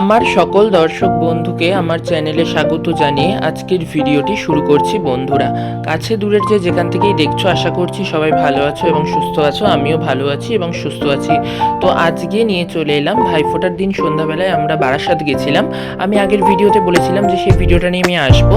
আমার সকল দর্শক বন্ধুকে আমার চ্যানেলে স্বাগত জানিয়ে আজকের ভিডিওটি শুরু করছি বন্ধুরা। কাছে দূরের যে যেখান থেকেই দেখছ, আশা করছি সবাই ভালো আছো এবং সুস্থ আছো, আমিও ভালো আছি এবং সুস্থ আছি। তো আজকে নিয়ে চলে এলাম, ভাইফোঁটার দিন সন্ধ্যাবেলায় আমরা বারাসাত গেছিলাম। আমি আগের ভিডিওতে বলেছিলাম যে সেই ভিডিওটা নিয়ে আমি আসব।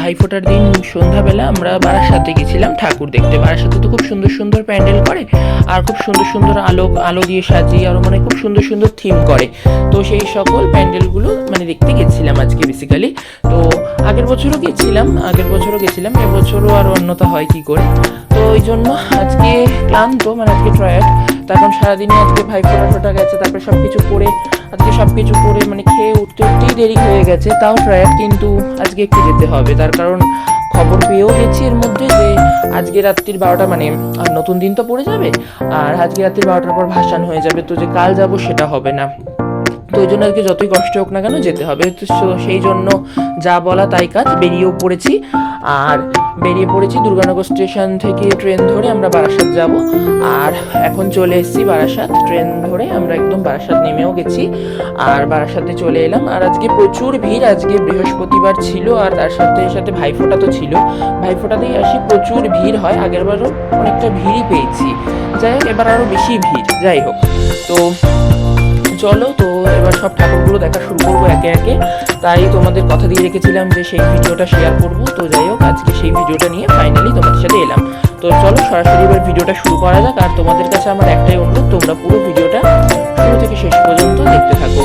ভাইফোঁটার দিন সন্ধ্যাবেলা আমরা বারাসাতে গেছিলাম ঠাকুর দেখতে। বারাসাতে তো খুব সুন্দর সুন্দর প্যান্ডেল করে আর খুব সুন্দর সুন্দর আলো আলো দিয়ে সাজিয়ে আরও মানে খুব সুন্দর সুন্দর থিম করে। তো সেই সকল প্যান্ডেলগুলো মানে দেখতে গেছিলাম আজকে বেসিক্যালি তো আগের বছরও গেছিলাম, আগের বছরও গেছিলাম, এবছরও আর অন্যতা হয় কি করে? তো ওই জন্য আজকে ক্লান্ত মানে আজকে ট্রায়ার্ড তখন সারাদিনে আজকে ভাই ফোটা ফোটা গেছে, তারপরে সব কিছু করে, আজকে সব কিছু করে মানে খেয়ে উঠতে উঠতেই দেরি হয়ে গেছে। তাও ট্রায়ার্ড কিন্তু আজকে একটু যেতে হবে। তার কারণ খবর পেয়েও গেছি এর মধ্যে যে আজকে রাত্রির বারোটা মানে নতুন দিন তো পড়ে যাবে, আর আজকে রাত্রির বারোটার পর ভাসান হয়ে যাবে। তো যে কাল যাব সেটা হবে না। তো ওই জন্য আজকে যতই কষ্ট হোক না কেন যেতে হবে। তো সেই জন্য যা বলা তাই কাজ। বেরিয়েও পড়েছি। আর বেরিয়ে পড়েছি দুর্গানগর স্টেশন থেকে ট্রেন ধরে আমরা বারাসাত যাব। আর এখন চলে এসেছি বারাসাত। ট্রেন ধরে আমরা একদম বারাসাত নেমেও গেছি। আর বারাসাতে চলে এলাম। আর আজকে প্রচুর ভিড়। আজকে বৃহস্পতিবার ছিল আর তার সাথে সাথে ভাইফোঁটা তো ছিল। ভাইফোঁটাতেই আসি প্রচুর ভিড় হয়। আগেরবারও অনেকটা ভিড়ই পেয়েছি। যাই হোক, এবার আরও বেশি ভিড়। যাই হোক। তো চলো, তো এবার সব ঠাকুরগুলো দেখা শুরু করব একে একে। তাই তোমাদের কথা দিয়ে রেখেছিলাম যে সেই ভিডিওটা শেয়ার করব। তো যাই হোক, আজকে সেই ভিডিওটা নিয়ে ফাইনালি তোমাদের সাথে এলাম। তো চলো, সরাসরি এবার ভিডিওটা শুরু করা যাক। আর তোমাদের কাছে আমার একটাই অনুরোধ, তোমরা পুরো ভিডিওটা শুরু থেকে শেষ পর্যন্ত দেখতে থাকো।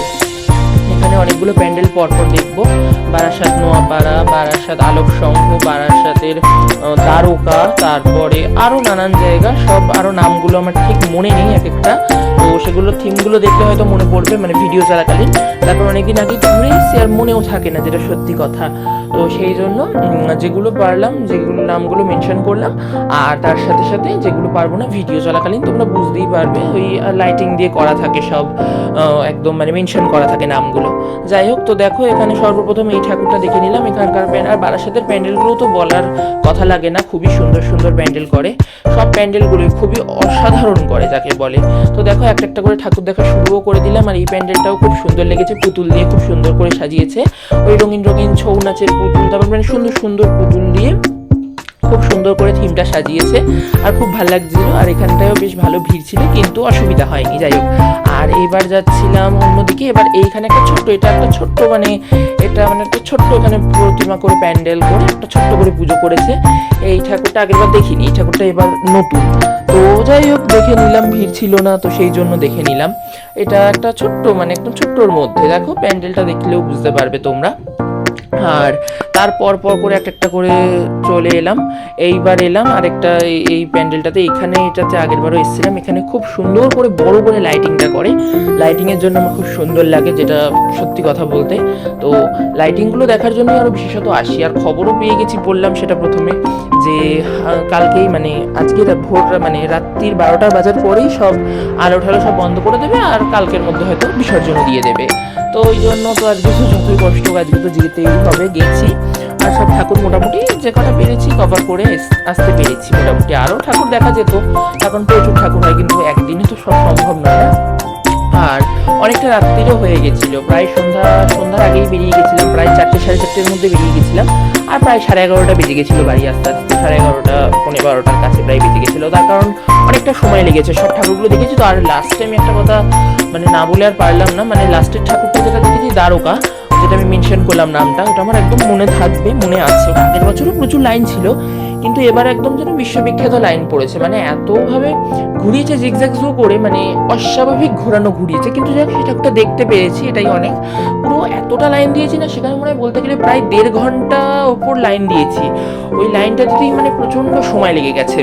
এখানে অনেকগুলো প্যান্ডেল পরপর দেখব। বারাসাত নোয়াপাড়া, বারাসাত আলোক সংঘ বারাসাতের দ্বারকা, তারপরে আরও নানান জায়গা। সব আরও নামগুলো আমার ঠিক মনে নেই এক একটা তো সেগুলো থিমগুলো দেখলে হয়তো মনে পড়বে মানে ভিডিও চলাকালীন। তারপর অনেকদিন আগে ঘুরে এসেছি আর মনেও থাকে না যেটা সত্যি কথা। তো সেই জন্য যেগুলো পারলাম, যেগুলো নামগুলো মেনশন করলাম, আর তার সাথে সাথে যেগুলো পারব না ভিডিও চলাকালীন তোমরা বুঝতেই পারবে, ওই লাইটিং দিয়ে করা থাকে সব একদম মানে মেনশন করা থাকে নামগুলো। যাই হোক, তো দেখো, এখানে সর্বপ্রথম এই ঠাকুরটা দেখে নিলাম। এখানকার আর বারাসাতের প্যান্ডেলগুলো তো বলার কথা লাগে না, খুবই সুন্দর সুন্দর প্যান্ডেল করে। সব প্যান্ডেলগুলোই খুবই অসাধারণ করে, যাকে বলে। তো দেখো, একটা একটা করে ঠাকুর দেখা শুরুও করে দিলাম, আর এই প্যান্ডেলটাও খুব সুন্দর লেগেছে, পুতুল দিয়ে খুব সুন্দর করে সাজিয়েছে। ওই রঙিন রঙিন ছৌ নাচের পুতুল তারপর মানে সুন্দর সুন্দর পুতুল দিয়ে খুব সুন্দর করে থিমটা সাজিয়েছে আর খুব ভালো লাগছিল। আর এখানটায়ও বেশ ভালো ভিড় ছিল, কিন্তু অসুবিধা হয়নি। যাই হোক, আর এবার যাচ্ছিলাম অন্যদিকে। এবার এইখানে একটা ছোট্ট, এটা একটা ছোট্ট মানে এটা মানে একটা ছোট্ট এখানে প্রতিমা করে প্যান্ডেল করে একটা ছোট্ট করে পুজো করেছে। এই ঠাকুরটা আগেরবার দেখিনি, এই ঠাকুরটা এবার নতুন। তো যাই হোক, দেখে নিলাম, ভিড় ছিল না, তো সেই জন্য দেখে নিলাম। এটা একটা ছোট্ট মানে একদম ছোট্টর মধ্যে। দেখো, প্যান্ডেলটা দেখলেও বুঝতে পারবে তোমরা। আর তারপর পর করে একটা একটা করে চলে এলাম। এইবার এলাম আর একটা এই প্যান্ডেলটাতে। এখানে এটাতে আগের বারও এসেছিলাম। এখানে খুব সুন্দর করে বড় করে লাইটিংটা করে। লাইটিংয়ের জন্য আমার খুব সুন্দর লাগে যেটা সত্যি কথা বলতে। তো লাইটিংগুলো দেখার জন্য আরও বিশেষত আসি। আর খবরও পেয়ে গেছি বললাম সেটা প্রথমে যে কালকেই মানে আজকে ভোর মানে রাত্রির বারোটা বাজার পরেই সব আলো ঠালো সব বন্ধ করে দেবে। আর কালকের মধ্যে হয়তো বিসর্জন দিয়ে দেবে। তো ওই জন্য তো আজকে যতই কষ্ট আজকে তো যেতেই হবে, গেছি। আর সব ঠাকুর মোটামুটি যে কটা পেরেছি কভার করে আসতে পেরেছি। মোটামুটি আরও ঠাকুর দেখা যেত। এখন প্রচুর ঠাকুর হয়, কিন্তু একদিনে তো সব সম্ভব নয় না। আর অনেকটা রাত্রিরও হয়ে গেছিল। প্রায় সন্ধ্যা, সন্ধ্যার আগেই বেরিয়ে গেছিলাম, প্রায় চারটে, সাড়ে চারটের মধ্যে বেরিয়ে গেছিলাম। আর প্রায় সাড়ে এগারোটা বেজে গেছিল বাড়ি আসতে আসতে, সাড়ে এগারোটা পনেরো বারোটার কাছে প্রায় বেজে গেছিল। তার কারণ অনেকটা সময় লেগেছে, সব ঠাকুরগুলো দেখেছি তো, আর লাস্টে আমি একটা কথা মানে না বলে আর পারলাম না। মানে লাস্টের ঠাকুরটা যেটা দেখেছি, দ্বারকা, যেটা আমি মেনশন করলাম নামটা, ওটা আমার একদম মনে থাকবে, মনে আছে। আগের বছরও প্রচুর লাইন ছিল কিন্তু এবার একদম যেন বিশ্ববিখ্যাত লাইন পড়েছে। মানে এতভাবে ঘুরিয়েছে জিগজ্যাগ জো করে মানে অস্বাভাবিক ঘোরানো ঘুরিয়েছে। কিন্তু যাই হোক একটা দেখতে পেরেছি, এটাই অনেক। পুরো এতটা লাইন দিয়েছি না, সেখানে মনে হয় বলতে গেলে প্রায় দেড় ঘণ্টা ওপর লাইন দিয়েছি। ওই লাইনটা দিতেই মানে প্রচণ্ড সময় লেগে গেছে।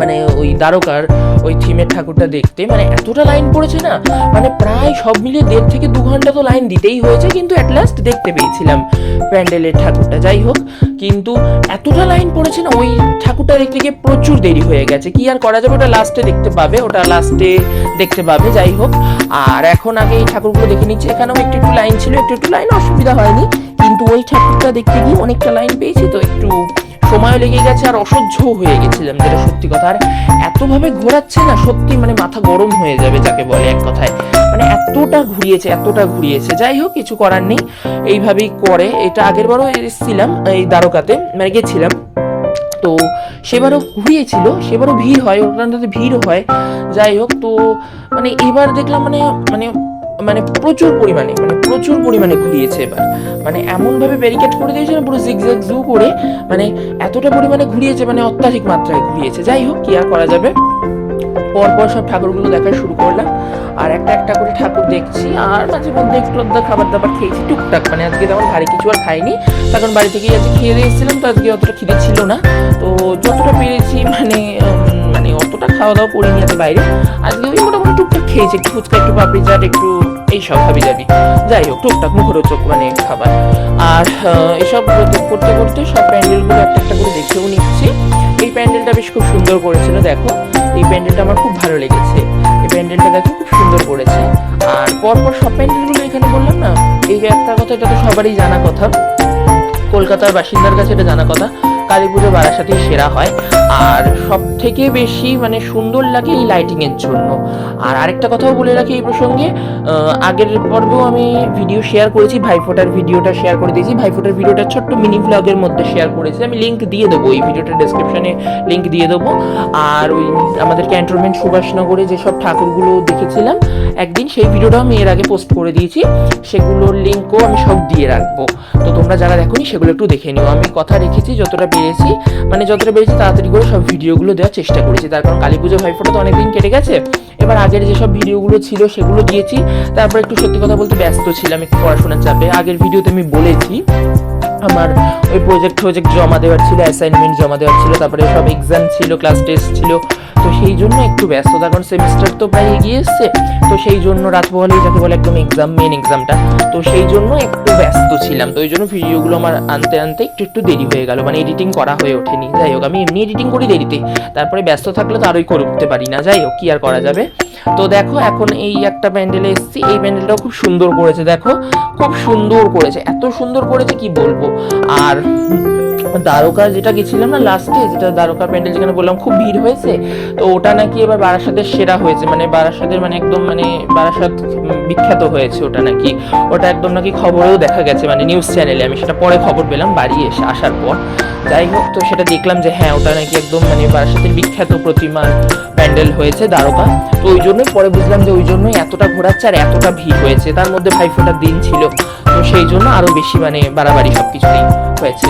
মানে ওই দ্বারকার, ওই থিমের ঠাকুরটা দেখতে মানে এতটা লাইন পড়েছে না? মানে প্রায় সব মিলিয়ে দেড় থেকে দু ঘণ্টা তো লাইন দিতেই হয়েছে, কিন্তু অ্যাট লাস্ট দেখতে পেয়েছিলাম প্যান্ডেলের ঠাকুরটা। যাই হোক, কিন্তু এতটা লাইন পড়েছে না, ওই ঠাকুরটা দেখতে গিয়ে প্রচুর দেরি হয়ে গেছে। কি আর করা যাবে? ওটা লাস্টে দেখতে পাবে, ওটা লাস্টে দেখতে পাবে, যাই হোক। আর এখন আগে এই ঠাকুরগুলো দেখে নিচ্ছি, এখানেও একটু একটু লাইন ছিল, একটু একটু লাইন অসুবিধা হয়নি, কিন্তু ওই ঠাকুরটা দেখতে গিয়ে অনেকটা লাইন পেয়েছি, তো একটু সময়ও লেগে গেছে আর অসহ্য হয়ে গেছিলাম, যেটা সত্যি কথা। আর এতভাবে ঘোরাচ্ছে না, সত্যি মানে মাথা গরম হয়ে যাবে যাকে বলে এক কথায়। মানে এতটা ঘুরিয়েছে এতটা ঘুরিয়েছে। যাই হোক, কিছু করার নেই। এইভাবেই করে। এটা আগের বারও এসেছিলাম, এই দ্বারকাতে মানে গেছিলাম। তো সেবারও ঘুরিয়েছিল, সেবারও ভিড় হয়, ওখানটাতে ভিড় হয়। যাই হোক, তো মানে এবার দেখলাম মানে মানে মানে প্রচুর পরিমাণে মানে প্রচুর পরিমাণে ঘুরিয়েছে এবার। মানে এমনভাবে ব্যারিকেড করে দিয়েছে না, পুরো জিগজ্যাগ জু করে মানে এতটা পরিমাণে ঘুরিয়েছে মানে অত্যাধিক মাত্রায় ঘুরিয়েছে। যাই হোক, কি আর করা যাবে? পরপর সব ঠাকুরগুলো দেখা শুরু করলাম। আর একটা একটা করে ঠাকুর দেখছি, আর মাঝে মধ্যে একটু আধটা খাবার দাবার খেয়েছি, টুকটাক। মানে আজকে তেমন ভারী কিছু আর খাইনি। তখন বাড়ি থেকেই আজকে খেয়ে দিয়েছিলাম তো আজকে অতটা খিদে ছিল না। তো যতটা পেরেছি মানে মানে অতটা খাওয়া দাওয়া করিনি আজকে বাইরে। আজকে ওই মোটামুটি টুকটাক খেয়েছি, একটু ফুচকা, একটু পাপড়ি চাট, একটু এইসব হাবি যাবি যাই হোক, টুকটাক মুখরোচক মানে খাবার। আর এসব করতে- করতে সব প্যান্ডেলগুলো একটা একটা করে দেখেও নিচ্ছি। এই প্যান্ডেলটা বেশ খুব সুন্দর করেছিল, দেখো। এই প্যান্ডেলটা আমার খুব ভালো লেগেছে। এই প্যান্ডেলটা দেখো, খুব সুন্দর করেছে। আর পরপর সব প্যান্ডেলগুলো এখানে বললাম না? এই একটা কথা, এটা তো সবারই জানা কথা। কলকাতার বাসিন্দার কাছে এটা জানা কথা। কালী পুজো বারাসাতেই সেরা হয়। আর সব থেকে বেশি মানে সুন্দর লাগে এই লাইটিং এর জন্য। আর আরেকটা কথাও বলে রাখি এই প্রসঙ্গে আগের পর্বেও আমি ভিডিও শেয়ার করেছি, ভাইফোঁটার ভিডিওটা শেয়ার করে দিয়েছি। ভাইফোঁটার ভিডিওটা ছোট্ট মিনি ব্লগের মধ্যে শেয়ার করেছি। আমি লিঙ্ক দিয়ে দেবো, এই ভিডিওটার ডেসক্রিপশনে লিঙ্ক দিয়ে দেবো। আর ওই আমাদের ক্যান্টনমেন্ট সুভাষনগরে যেসব ঠাকুরগুলো দেখেছিলাম, একদিন সেই ভিডিওটাও আমি এর আগে পোস্ট করে দিয়েছি। সেগুলোর লিঙ্কও আমি সব দিয়ে রাখব। তো তোমরা যারা দেখোনি, সেগুলো একটু দেখে নিও। আমি কথা রেখেছি, যতটা পেরেছি মানে যতটা পেরেছি তাড়াতাড়ি করে সব ভিডিওগুলো দেওয়ার চেষ্টা করেছি। তার কারণ কালী পুজো ভাইফোটা তো অনেকদিন কেটে গেছে। এবার আগের যেসব ভিডিওগুলো ছিল সেগুলো দিয়েছি। তারপর একটু সত্যি কথা বলতে ব্যস্ত ছিলাম একটু পড়াশোনার চাপে। আগের ভিডিওতে আমি বলেছি আমার ওই প্রজেক্ট প্রজেক্ট জমা দেওয়ার ছিল অ্যাসাইনমেন্ট জমা দেওয়ার ছিল, তারপরে সব এক্সাম ছিল ক্লাস টেস্ট ছিল। তো সেই জন্য একটু ব্যস্ত তার কারণ সেমিস্টার তো প্রায় এগিয়ে এসছে। তো সেই জন্য রাত পোহালেই যাকে বলে একদম এক্সাম মেন এক্সামটা তো সেই জন্য একটু ব্যস্ত ছিলাম। তো ওই জন্য ভিডিওগুলো আমার আনতে আনতে একটু একটু দেরি হয়ে গেল। মানে এডিটিং করা হয়ে ওঠেনি। যাই হোক, আমি এমনি এডিটিং করি দেরিতে। তারপরে ব্যস্ত থাকলে তো আরোই উঠতে পারি না। যাই হোক, কি আর করা যাবে? তো দেখো, এখন এই একটা প্যান্ডেল এসেছি। এই প্যান্ডেলটাও খুব সুন্দর করেছে, দেখো। খুব সুন্দর করেছে। এত সুন্দর করেছে, কি বলব? আর দ্বারকা যেটা গেছিলাম না লাস্টে যেটা দ্বারকা প্যান্ডেল যেখানে বললাম, খুব ভিড় হয়েছে। তো ওটা নাকি এবার বারাসাতের সেরা হয়েছে। মানে বারাসাতের মানে একদম মানে বারাসাত বিখ্যাত হয়েছে ওটা নাকি। ওটা একদম নাকি খবরেও দেখা গেছে মানে নিউজ চ্যানেলে আমি সেটা পরে খবর পেলাম, বাড়ি এসে আসার পর। যাই হোক, তো সেটা দেখলাম যে হ্যাঁ ওটা নাকি একদম মানে বারাসাতের বিখ্যাত প্রতিমা প্যান্ডেল হয়েছে, দ্বারকা। তো ওই জন্যই পরে বুঝলাম যে ওই জন্যই এতটা ঘোরাচ্ছে আর এতটা ভিড় হয়েছে। তার মধ্যে ভাইফোঁটার দিন ছিল। তো সেই জন্য আরও বেশি মানে বাড়াবাড়ি সব কিছুতেই হয়েছে।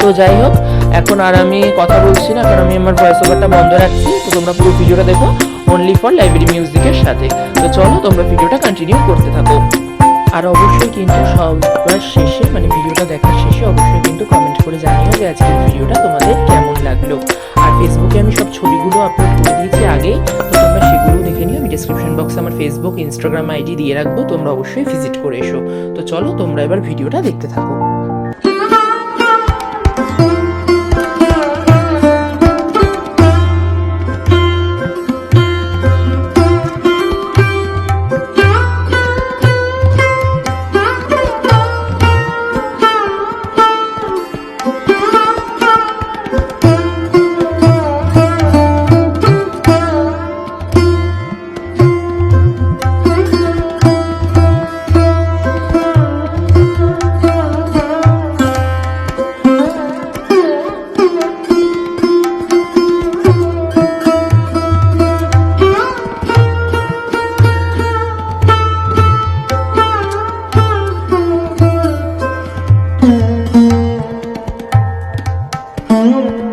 তো যাই হোক, এখন আর আমি কথা বলছি না, কারণ আমি আমার ভয়েস ওভারটা বন্ধ রাখছি। তো তোমরা পুরো ভিডিওটা দেখো অনলি ফর লাইব্রেরি মিউজিকের সাথে। তো চলো তোমরা ভিডিওটা কন্টিনিউ করতে থাকো। আর অবশ্যই কিন্তু সবার শেষে মানে ভিডিওটা দেখার শেষে অবশ্যই কিন্তু কমেন্ট করে জানিও যে আজকের ভিডিওটা তোমাদের কেমন লাগল। আর ফেসবুকে আমি সব ছবিগুলো আপলোড করে দিয়েছি আগেই। তো তোমরা সেগুলো দেখে নিও, আমি ডিসক্রিপশন বক্সে আমার ফেসবুক ইনস্টাগ্রাম আইডি দিয়ে রাখব, তোমরা অবশ্যই ভিজিট করে এসো। তো চলো তোমরা এবার ভিডিওটা দেখতে থাকো। Oh.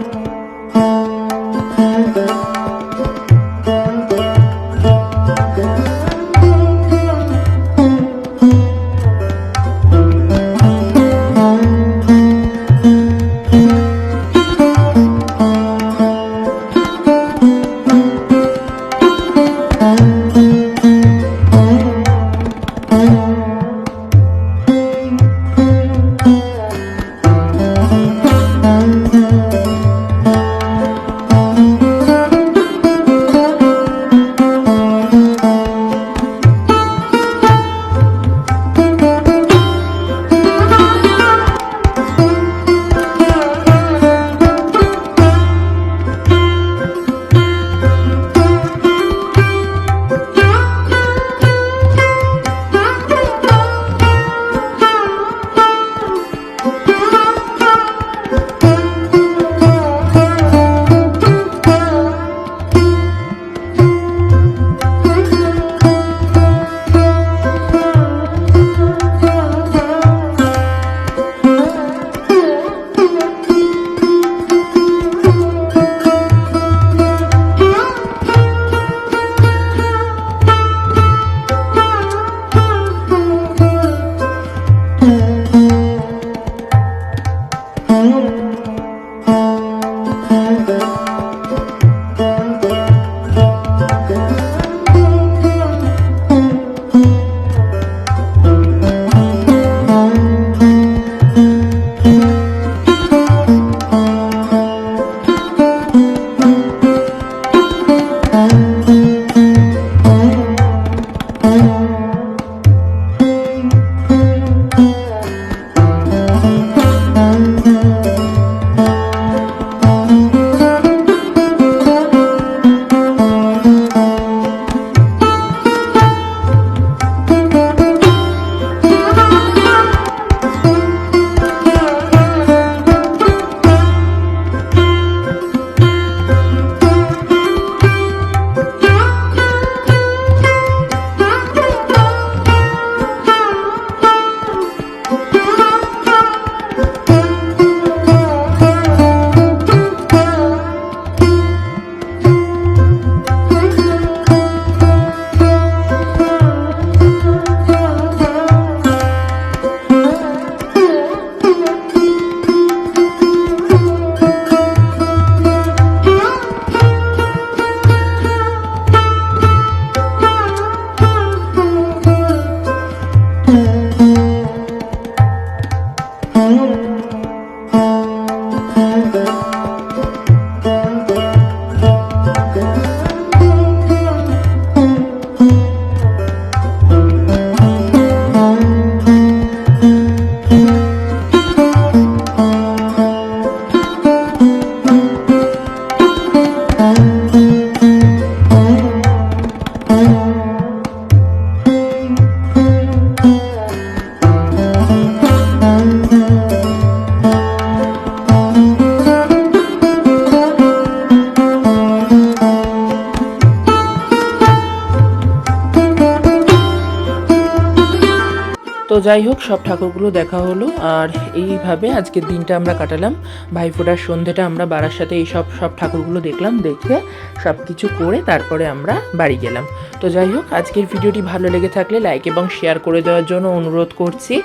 যাই হোক, সব ঠাকুরগুলো দেখা হলো। আর এইভাবে আজকের দিনটা আমরা কাটালাম। ভাইফোঁটার সন্ধ্যেটা আমরা বাড়ার সাথে এই সব সব ঠাকুরগুলো দেখলাম, দেখে সব কিছু করে তারপরে আমরা বাড়ি গেলাম। তো যাই হোক, আজকের ভিডিওটি ভালো লেগে থাকলে লাইক এবং শেয়ার করে দেওয়ার জন্য অনুরোধ করছি।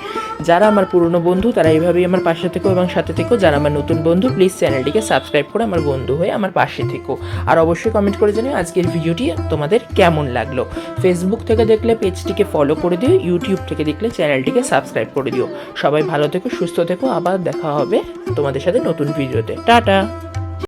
যারা আমার পুরনো বন্ধু, তারা এইভাবেই আমার পাশে থেকো এবং সাথে থেকো। যারা আমার নতুন বন্ধু প্লিজ চ্যানেলটিকে সাবস্ক্রাইব করে আমার বন্ধু হয়ে আমার পাশে থেকো। আর অবশ্যই কমেন্ট করে জানিও আজকের ভিডিওটি তোমাদের কেমন লাগল। ফেসবুক থেকে দেখলে পেজটিকে ফলো করে দিও ইউটিউব থেকে দেখলে চ্যানেলটিকে সাবস্ক্রাইব করে দিও। সবাই ভালো থেকো, সুস্থ থেকো, আবার দেখা হবে তোমাদের সাথে নতুন ভিডিওতে। টাটা!